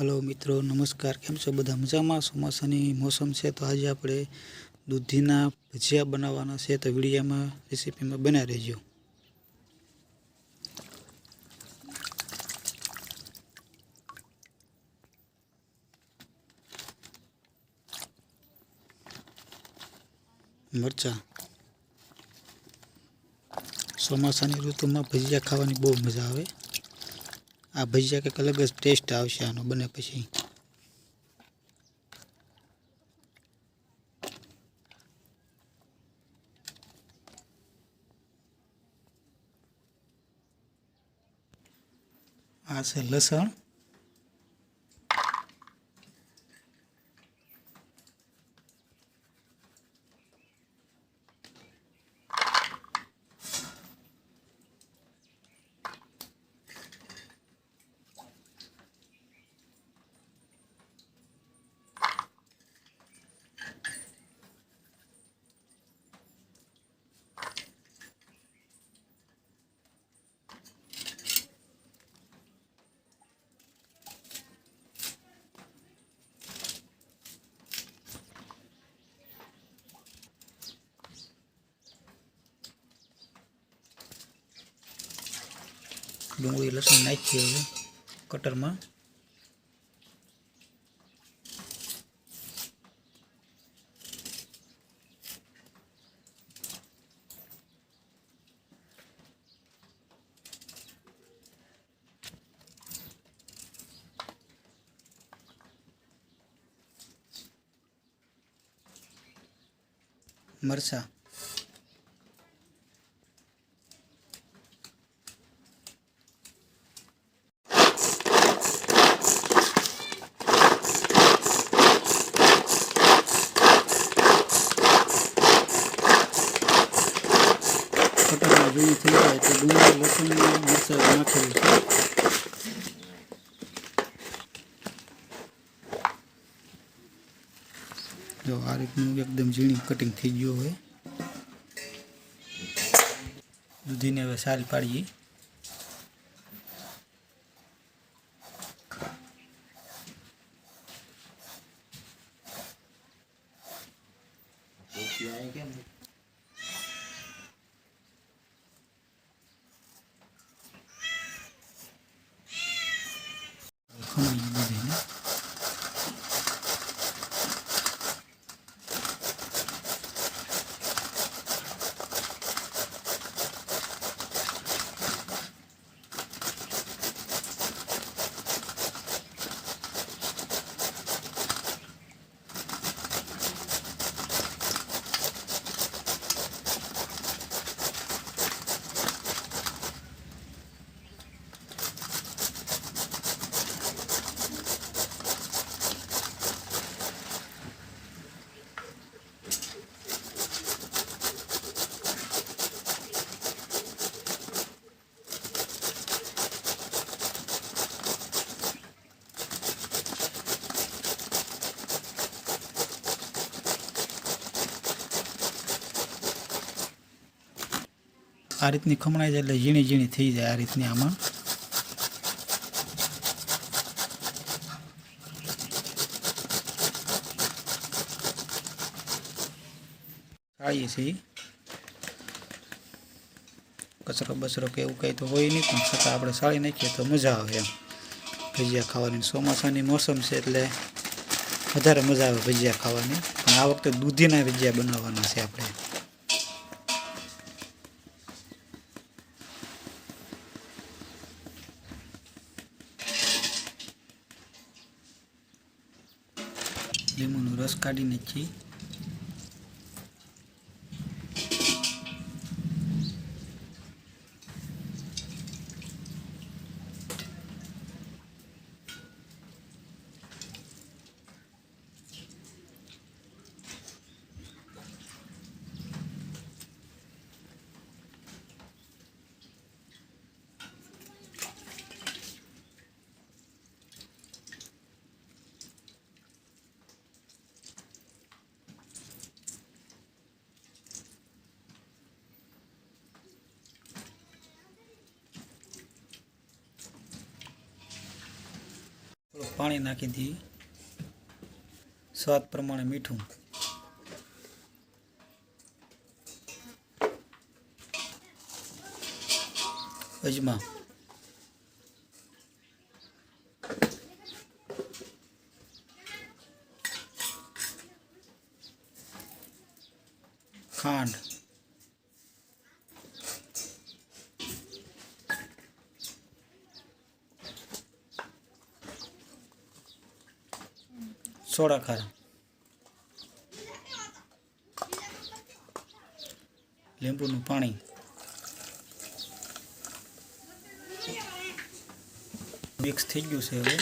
Hello મિત્રો, નમસ્કાર. કેમ છો બધા? મજામાં? ચોમાસાની મોસમ છે તો આજે આપણે દૂધીના ભજીયા બનાવવાના છે તો વિડીયામાં, રેસીપીમાં બના રહેજો. મરચાં. ચોમાસાની ઋતુમાં ભજીયા ખાવાની બહુ મજા આવે. આ ભજીયા કંઈક અલગ જ ટેસ્ટ આવશે આનો બને પછી. આ છે લસણ. ડુંગળી લસણ નાખીએ હવે કટરમાં. મરચાં કટરમાં જોઈ થઈ જાય તો ડુંગળી લસણ મરચાં નાખેલું છે જો આ રીતનું એકદમ ઝીણી કટિંગ થઈ ગયું હોય. દૂધીને હવે સારી પાડીએ. ખમણી દૂધીને આ રીતની ખમણાઈ જાય એટલે ઝીણી ઝીણી થઈ જાય આ રીતની આમાં. સાળીએ છીએ. કચરો બચરો કે એવું કંઈ તો હોય નહીં, પણ છતાં આપણે સાળી નાખીએ તો મજા આવે એમ. ભજીયા ખાવાની ચોમાસાની મોસમ છે એટલે વધારે મજા આવે ભજીયા ખાવાની. પણ આ વખતે દૂધીના ભજીયા બનાવવાના છે આપણે. રસ કાઢી નાખીએ પાણી નાખી દઈએ સ્વાદ પ્રમાણે મીઠું. અજમા. ખાંડ. સોડા ખારા લીંબુનું પાણી। મિક્સ થઈ ગયું છે હવે।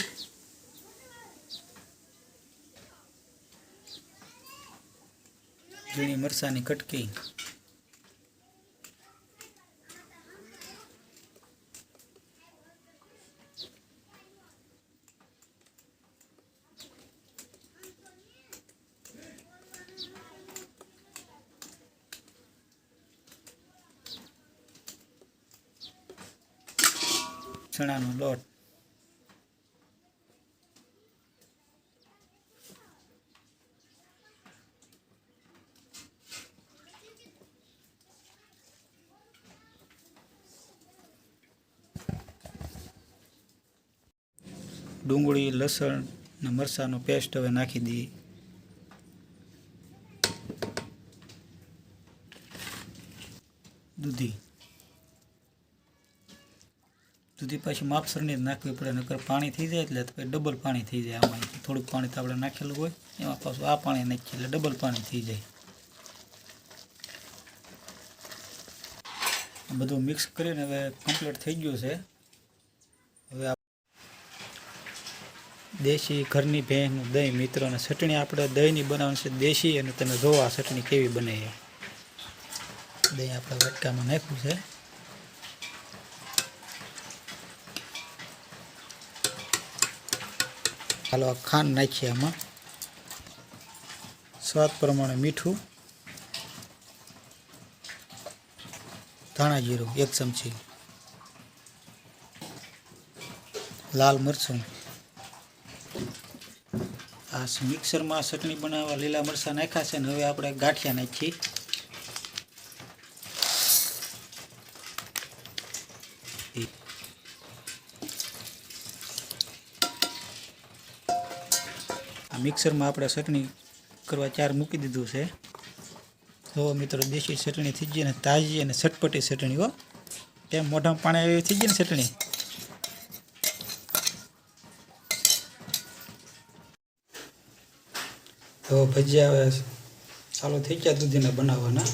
ઝીણી મરચાની કટકી। ચણાનો લોટ. ડુંગળી લસણ ને મરચાંનો પેસ્ટ હવે નાખી દઈએ. દૂધી. દૂધી પાછી માપસરની નાખવી પડે, નકર પાણી થઈ જાય એટલે પછી ડબલ પાણી થઈ જાય આમાં. થોડુંક પાણી તો આપણે નાખેલું હોય, એમાં પાછું આ પાણી નાખીએ એટલે ડબલ પાણી થઈ જાય. બધું મિક્સ કરીને હવે કમ્પ્લીટ થઈ ગયું છે. હવે દેશી ઘરની ભેંસનું દહીં, મિત્રો અને ચટણી આપણે દહીંની બનાવવાની છે. દેશી અને તમે જોવો ચટણી કેવી બને છે. દહીં આપણે વટકામાં નાખ્યું છે. હાલો આ ખાંડ નાખીએ આમાં. સ્વાદ પ્રમાણે મીઠું, ધાણા જીરું, એક ચમચી, લાલ મરચું. આ મિક્સરમાં ચટણી બનાવવા લીલા મરચાં નાખ્યા છે ને હવે આપણે ગાંઠિયા નાખીએ. મિક્સરમાં આપણે ચટણી કરવા ચાર મૂકી દીધું છે. તો મિત્રો દેશી ચટણી થઈ ગઈ ને તાજી અને ચટપટી ચટણી હો. તેમ મોઢામાં પાણી આવી થઈ ગઈ ને ચટણી? તો ભજીયા હવે ચાલુ થઈ ગયા દૂધીને બનાવવાના.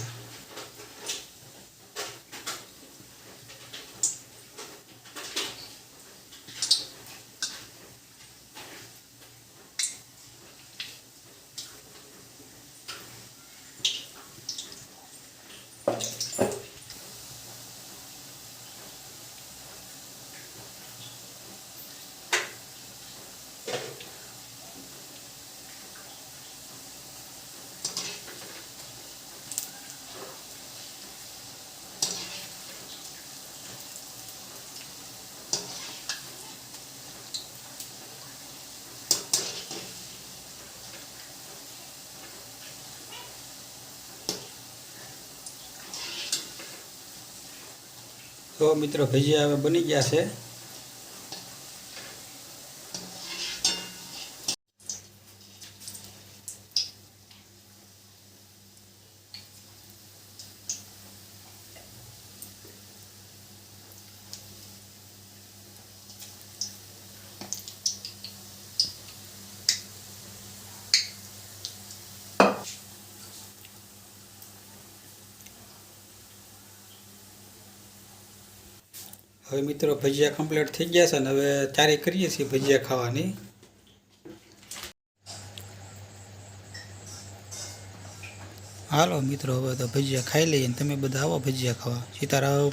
તો મિત્રો ભજીયા હવે બની ગયા છે. હવે મિત્રો ભજીયા કમ્પ્લીટ થઈ ગયા છે ને હવે તૈયારી કરીએ છીએ ભજીયા ખાવાની. હાલો મિત્રો, હવે તો ભજીયા ખાઈ લઈએ તમે બધા આવો ભજીયા ખાવા. સીતારામ.